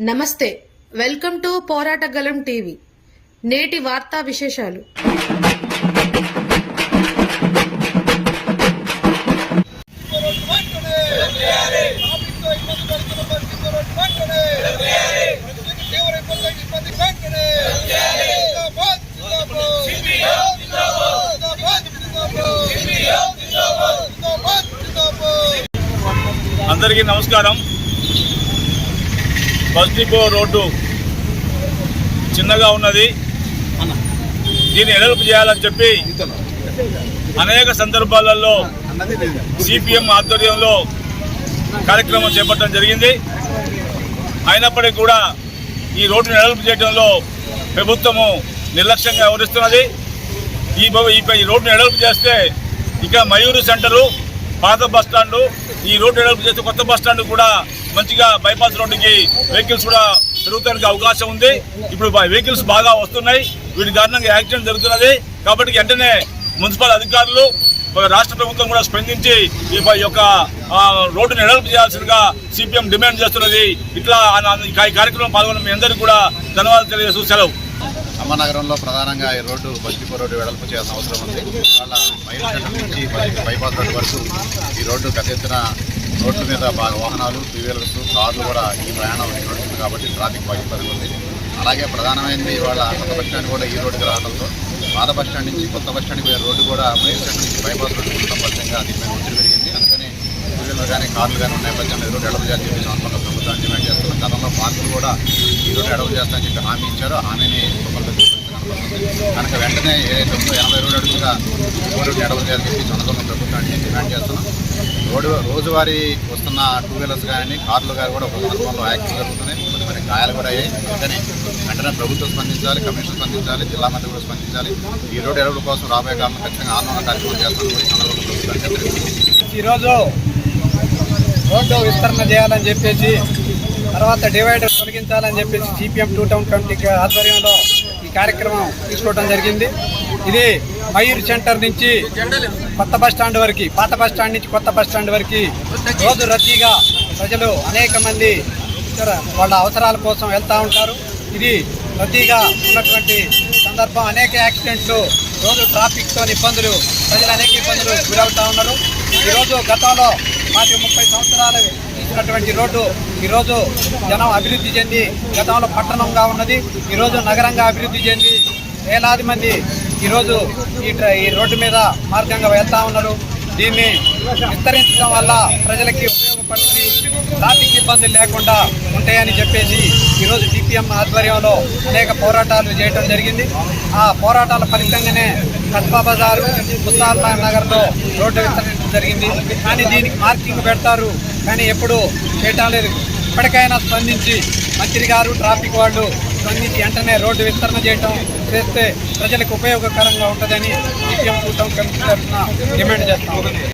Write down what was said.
నమస్తే welcome to పోరాటగలం TV. నేటి వార్తా విశేషాలు. అందరికీ నమస్కారం. బస్ డిపో రోడ్డు చిన్నగా ఉన్నది. దీన్ని ఎడల్పు చేయాలని చెప్పి అనేక సందర్భాలలో సిపిఎం ఆధ్వర్యంలో కార్యక్రమం చేపట్టడం జరిగింది. అయినప్పటికీ కూడా ఈ రోడ్డును ఎడల్పు చేయడంలో ప్రభుత్వము నిర్లక్ష్యంగా వ్యవహరిస్తున్నది. ఈ ఈ ఈ రోడ్డును ఎడల్పు చేస్తే ఇక మయూరు సెంటరు పాత బస్టాండు ఈ రోడ్డు ఎడల్పు చేస్తే కొత్త బస్టాండ్ కూడా మంచిగా బైపాస్ రోడ్డుకి వెహికల్స్ కూడా పెరుగుతానికి అవకాశం ఉంది. ఇప్పుడు వెహికల్స్ బాగా వస్తున్నాయి. వీటి కారణంగా యాక్సిడెంట్ జరుగుతున్నది. కాబట్టి వెంటనే మున్సిపల్ అధికారులు రాష్ట్ర ప్రభుత్వం కూడా స్పందించి ఈ యొక్క ఆ, రోడ్డును ఎడల్పు చేయాల్సిందిగా సిపిఎం డిమాండ్ చేస్తున్నది. ఇట్లా ఆ- ఈ కార్యక్రమం పాల్గొన్న మీ అందరికీ కూడా ధన్యవాదాలు తెలియజేస్తూ సెలవు. అమ్మనగరంలో ప్రధానంగా ఈ రోడ్డు బస్తిపూర్ రోడ్డు వెడల్పు చేయాల్సిన అవసరం ఉంది. వాళ్ళ మైల్ నుంచి బైపాస్ రోడ్డు వరకు ఈ రోడ్డు పెద్ద ఎత్తున రోడ్ల మీద బాగా వాహనాలు టూ వీలర్స్ కార్లు కూడా ఈ ప్రయాణం నడుస్తుంది కాబట్టి ట్రాఫిక్ బాగా ఇబ్బంది ఉంది. అలాగే ప్రధానమైనది ఇవాళ కొత్త బస్ స్టాండ్ కూడా ఈ రోడ్డుకి రావడంతో పాత బస్ స్టాండ్ నుంచి కొత్త బస్ స్టాండ్కి రోడ్డు కూడా మైల్ స్టాండ్ నుంచి బైపాస్ రోడ్డు కంపల్సరిగా దీని మీద ఒత్తిడి పెరిగింది. అందుకని టూ వీలర్ కానీ కార్లు కానీ ఉన్న నేపథ్యంలో ఈ రోడ్డు ఎడవ చేయాలని చెప్పి సందర్భంగా ప్రభుత్వాన్ని డిమాండ్ చేస్తున్నాం గతంలో పార్కులు కూడా ఈ రోడ్డు ఎడవ చేస్తామని చెప్పి హామీ ఇచ్చారు. హామీని కనుక వెంటనే ఏదైతే ఎనభై రెండు అడుగులుగా రోడ్డు ఎడవ చేయాలని చెప్పి సందర్భంగా ప్రభుత్వాన్ని డిమాండ్ చేస్తున్నాం రోడ్డు రోజువారీ వస్తున్న టూ వీలర్స్ కానీ కార్లు కానీ కూడా ఒక సందర్భంలో యాక్సిడెంట్ జరుగుతున్నాయి. కొన్ని మరి గాయాలు కూడా అయ్యాయి. అందుకని వెంటనే ప్రభుత్వం స్పందించాలి కమిషన్ స్పందించాలి జిల్లా మంత్రి కూడా స్పందించాలి. ఈ రోడ్డు ఎరువుల కోసం రాబోయే కాలం ఖచ్చితంగా ఆందోళన కార్యక్రమం చేస్తాను ఈరోజు రోడ్డు విస్తరణ చేయాలని చెప్పేసి తర్వాత డివైడర్ తొలగించాలని చెప్పేసి సిపిఎం టూ టౌన్ కమిటీ ఆధ్వర్యంలో ఈ కార్యక్రమం తీసుకోవడం జరిగింది. ఇది మయూర్ సెంటర్ నుంచి కొత్త బస్ స్టాండ్ వరకు పాత బస్ స్టాండ్ నుంచి కొత్త బస్ స్టాండ్ వరకు రోజు రద్దీగా ప్రజలు అనేక మంది వాళ్ళ అవసరాల కోసం వెళ్తూ ఉంటారు. ఇది రద్దీగా ఉన్నటువంటి సందర్భం. అనేక యాక్సిడెంట్లు రోజు ట్రాఫిక్తో ఇబ్బందులు ప్రజలు అనేక ఇబ్బందులు గురవుతూ ఉన్నారు. ఈరోజు గతంలో మాకు ముప్పై సంవత్సరాలు తీసుకున్నటువంటి రోడ్డు ఈరోజు జనం అభివృద్ధి చెంది గతంలో పట్టణంగా ఉన్నది. ఈరోజు నగరంగా అభివృద్ధి చెంది వేలాది మంది ఈరోజు ఈ ఈ రోడ్డు మీద మార్గంగా వెళ్తా ఉన్నారు. దీన్ని విస్తరించడం వల్ల ప్రజలకి ఉపయోగపడుతుంది. ట్రాఫిక్ ఇబ్బందులు లేకుండా ఉంటాయని చెప్పేసి ఈరోజు సిపిఎం ఆధ్వర్యంలో అనేక పోరాటాలు చేయడం జరిగింది. ఆ పోరాటాల ఫలితంగానే కస్బా బజారు ముస్తాల్ నగర్లో రోడ్డు విస్తరించడం జరిగింది. కానీ దీనికి మార్కింగ్ పెడతారు. కానీ ఎప్పుడు చేయటం లేదు. ఇప్పటికైనా స్పందించి మంత్రి గారు ట్రాఫిక్ వాళ్ళు స్పందించి వెంటనే రోడ్డు విస్తరణ చేయటం చేస్తే ప్రజలకు ఉపయోగకరంగా ఉంటుందని సిపిఎం కూటమి కమిటీ తరఫున డిమాండ్ చేస్తాం.